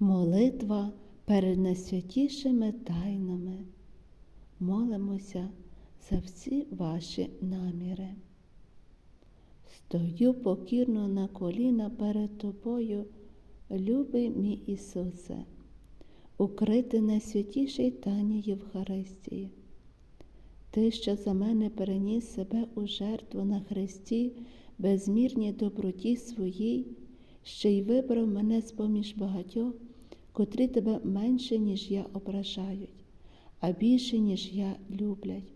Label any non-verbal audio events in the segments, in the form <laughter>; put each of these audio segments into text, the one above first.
Молитва перед найсвятішими тайнами. Молимося за всі ваші наміри. Стою покірно на коліна перед тобою, любий мій Ісусе, укрити найсвятішій тайні Євхаристії. Ти, що за мене переніс себе у жертву на Христі, безмірній доброті своїй, ще й вибрав мене з поміж багатьох, котрі тебе менше, ніж я ображають, а більше, ніж я люблять.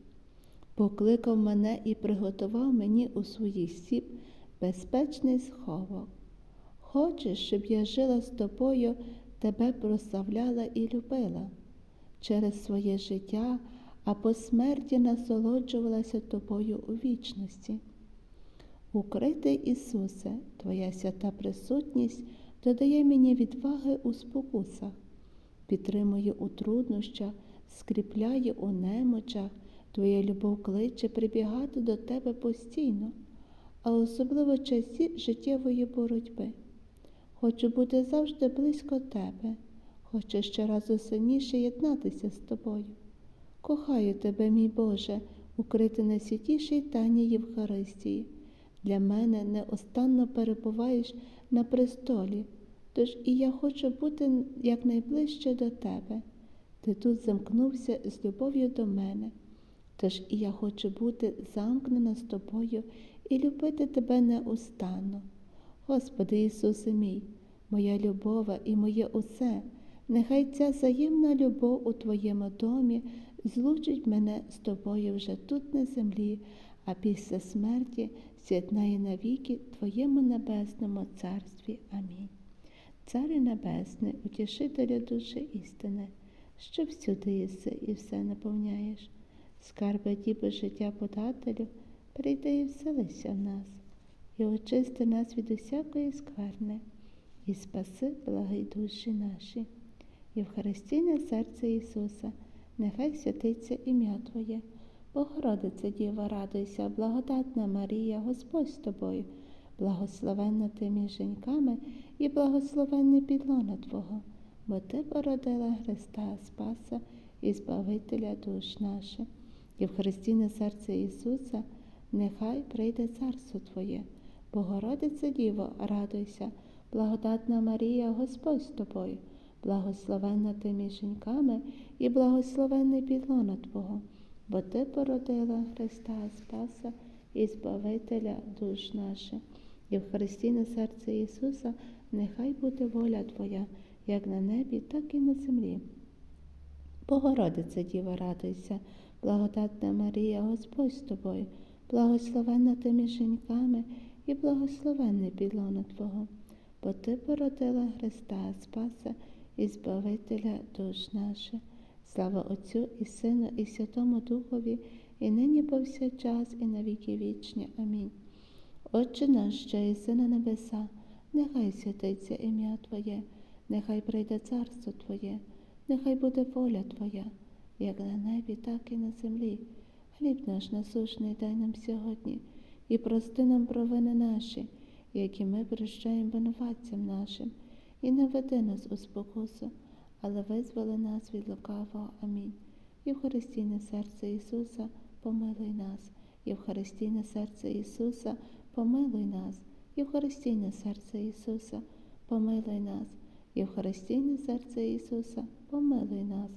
Покликав мене і приготував мені у своїй сіп безпечний сховок. Хочеш, щоб я жила з тобою, тебе прославляла і любила через своє життя, а по смерті насолоджувалася тобою у вічності. Укритий Ісусе, Твоя свята присутність додає мені відваги у спокусах, підтримує у труднощах, скріпляє у немочах, Твоя любов кличе прибігати до Тебе постійно, а особливо в часі життєвої боротьби. Хочу бути завжди близько Тебе, хочу ще разу сильніше єднатися з Тобою. Кохаю Тебе, мій Боже, укрити найсвятішій тані Євхаристії. Для мене неостанно перебуваєш на престолі, тож і я хочу бути якнайближче до Тебе. Ти тут замкнувся з любов'ю до мене, тож і я хочу бути замкнена з тобою і любити тебе неустанно. Господи Ісусе мій, моя любова і моє усе, нехай ця взаємна любов у Твоєму домі злучить мене з тобою вже тут на землі, а після смерті з'єднає навіки Твоєму небесному царстві. Амінь. Царю Небесний, утішителю душі істини, що всюди єси і все наповняєш. Скарби діби життя подателю, прийди і вселися в нас, і очисти нас від усякої скверни, і спаси, благі душі наші. Євхаристійне серце Ісуса, нехай святиться ім'я Твоє. Богородице Діва, радуйся, благодатна Марія, Господь з тобою, благословенна ти між жінками і благословенний підлона Твого, бо Ти породила Христа Спаса і Збавителя душ наших. Євхаристійне серце Ісуса, нехай прийде царство Твоє. Богородице Діво, радуйся, благодатна Марія, Господь з тобою, благословенна ти між жінками і благословенний підлона Твого бо Ти породила Христа Спаса і Збавителя душ наших. Євхаристійне серце Ісуса, нехай буде воля Твоя, як на небі, так і на землі. Богородице Діва, радуйся, благодатна Марія, Господь з тобою, благословенна ти між жінками і благословенний підлона Твого, бо Ти породила Христа Спаса і Збавителя душ наших. Слава Отцю і Сину, і Святому Духові, і нині повсякчас, і на віки вічні. Амінь. Отче наш, що єси на небеса, нехай святиться ім'я Твоє, нехай прийде царство Твоє, нехай буде воля Твоя, як на небі, так і на землі. Хліб наш насушний дай нам сьогодні, і прости нам провини наші, які ми прощаємо винуватцям нашим, і не веди нас у спокусу але визволи нас від лукавого. Амінь. Євхаристійне серце Ісуса, помилуй нас, Євхаристійне серце Ісуса, помилуй нас, Євхаристійне серце Ісуса, помилуй нас, Євхаристійне серце Ісуса, помилуй нас.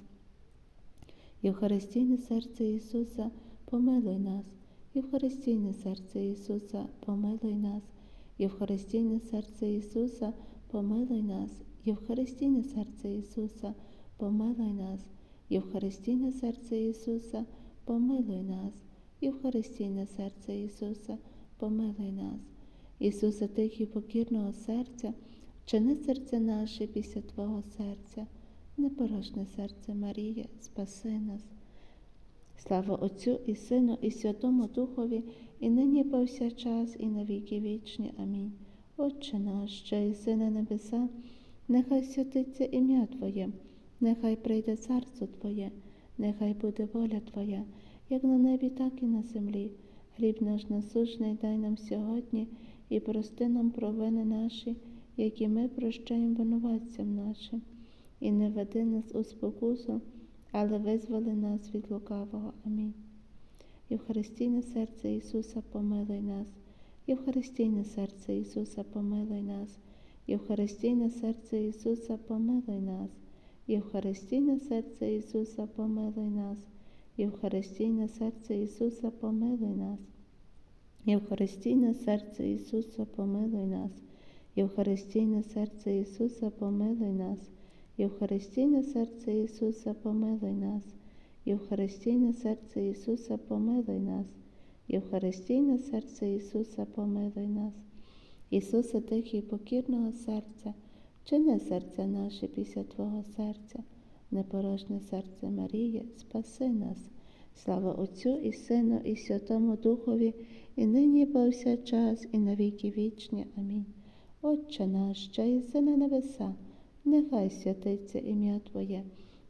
Євхаристійне серце Ісуса, помилуй нас, Євхаристійне серце Ісуса, помилуй нас, Євхаристійне серце Ісуса, помилуй нас, Євхаристійне серце Ісуса, помилуй нас, Євхаристійне серце Ісуса, помилуй нас, Євхаристійне серце Ісуса, помилуй нас, Ісуса тихий покірного серця, вчини серце наше після Твого серця, непорожне серце Марія, спаси нас. Слава Отцю і Сину, і Святому Духові, і нині повсякчас, і на віки вічні. Амінь. Отче наш, що єси на небеса, Нехай святиться ім'я Твоє, нехай прийде царство Твоє, нехай буде воля Твоя, як на небі, так і на землі. Хліб наш насущний дай нам сьогодні і прости нам провини наші, які ми прощаємо винуватцям нашим. і не веди нас у спокусу, але визволи нас від лукавого. Амінь. Євхаристійне серце Ісуса, помилуй нас. Євхаристійне серце Ісуса, помилуй нас. Євхаристійне серце Ісуса, помилуй нас, Євхаристійне серце Ісуса, помилуй нас, Євхаристійне серце Ісуса, помилуй нас, Євхаристійне серце Ісуса, помилуй нас, Євхаристійне серце Ісуса, помилуй нас, Євхаристійне серце Ісуса, помилуй нас, Євхаристійне серце Ісуса, помилуй нас, Євхаристійне серце Ісуса, помилуй нас. Ісусе тихий покірного серця, вчини серця наше після Твого серця, непорожне серце Марії, спаси нас. Слава Отцю і Сину, і Святому Духові, і нині, повсякчас, і на віки вічні. Амінь. Отче наш, що єси на небеса, нехай святиться ім'я Твоє,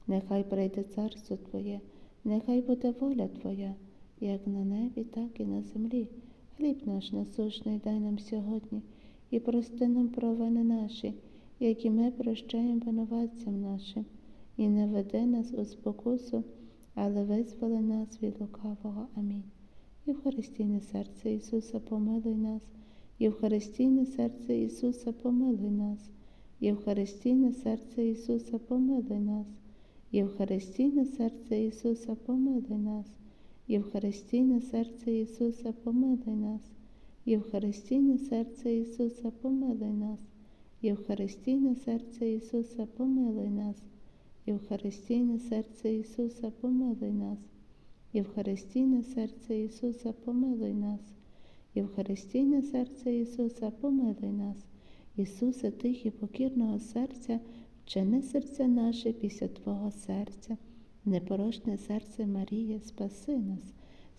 нехай прийде царство Твоє, нехай буде воля Твоя, як на небі, так і на землі. Хліб наш насушний дай нам сьогодні, і прости нам провини наші, які ми прощаємо винуватцям нашим, і не веди нас у спокусу, але визволи нас від лукавого. Амінь. Євхаристійне серце Ісуса, помилуй нас. Євхаристійне серце Ісуса, помилуй нас. Євхаристійне серце Ісуса, помилуй нас. Євхаристійне серце Ісуса, помилуй нас. Євхаристійне серце Ісуса, помилуй нас. Євхаристійне серце Ісуса, помилуй нас. Євхаристійне серце Ісуса, помилуй нас. Євхаристійне серце Ісуса, помилуй нас. Євхаристійне серце Ісуса, помилуй нас. Євхаристійне серце Ісуса, помилуй нас. Ісусе, тихі покірного серця, вчини серця наше після Твого серця. Непорочне серце Марії, спаси нас.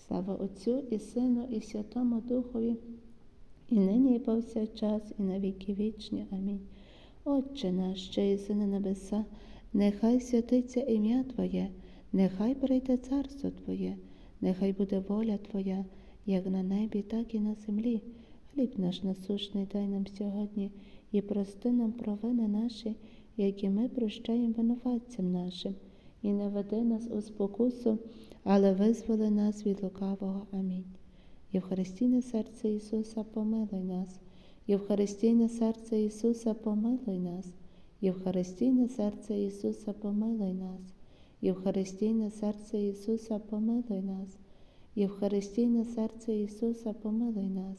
Слава Отцю і Сину, і Святому Духові, і нині, і повсякчас, і на віки вічні. Амінь. Отче наш, що єси на небеса, нехай святиться ім'я Твоє, нехай прийде царство Твоє, нехай буде воля Твоя, як на небі, так і на землі. Хліб наш насушний дай нам сьогодні, і прости нам провини наші, які ми прощаємо винуватцям нашим, і не веди нас у спокусу, але визволи нас від лукавого. Амінь. Євхаристійне серце Ісуса, помилуй нас. Євхаристійне серце Ісуса, помилуй нас. Євхаристійне серце Ісуса, помилуй нас. Євхаристійне серце Ісуса, помилуй нас. Євхаристійне серце Ісуса, помилуй нас.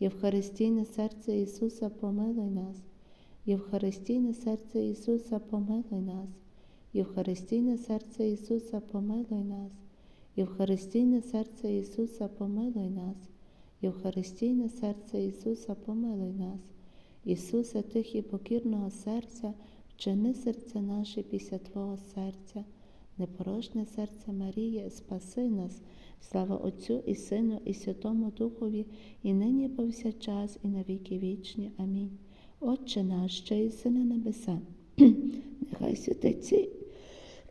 Євхаристійне серце Ісуса, помилуй нас. Євхаристійне серце Ісуса, помилуй нас. Євхаристійне серце Ісуса, помилуй нас. Євхаристійне серце Ісуса, помилуй нас. Євхаристійне серце Ісуса, помилуй нас. Ісусе, тихі покірного серця, вчини серця наше після Твого серця. Непорожне серце Марії, спаси нас, слава Отцю і Сину, і Святому Духові, і нині і повсякчас, і на віки вічні. Амінь. Отче наш, що єси на небеса, <clears throat> нехай святиться,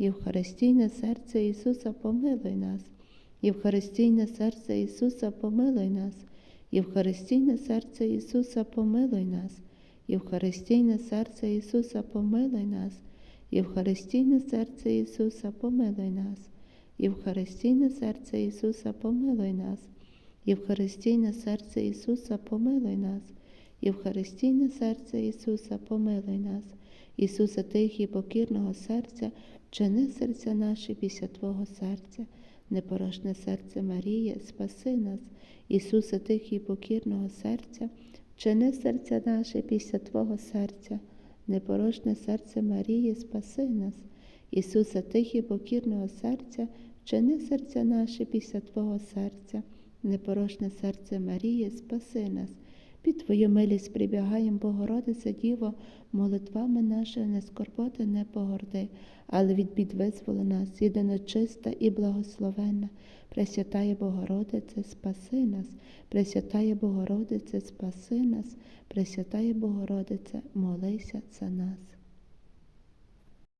Євхаристійне серце Ісуса, помилуй нас, Євхаристійне серце Ісуса, помилуй нас, Євхаристійне серце Ісуса, помилуй нас, Євхаристійне серце Ісуса, помилуй нас, Євхаристійне серце Ісуса, помилуй нас, Євхаристійне серце Ісуса, помилуй нас, Євхаристійне серце Ісуса, помилуй нас. Євхаристійне серце Ісуса, помилуй нас, Ісуса тихий, покірного серця, вчини серця наші після Твого серця, непорожне серце Марії, спаси нас, Ісуса тихий, покірного серця, вчини серця наші після Твого серця, непорожне серце Марії, спаси нас, Ісуса тихий, покірного серця, вчини серця наші після Твого серця, непорожне серце Марії, спаси нас. Під Твою милість прибігаєм, Богородице Діво, молитвами нашими не скорботи не погорди, але від бід визволи нас, єдино чиста і благословенна. Пресвятає Богородице, спаси нас, Пресвятає Богородице, спаси нас, Пресвятає Богородице, молися за нас.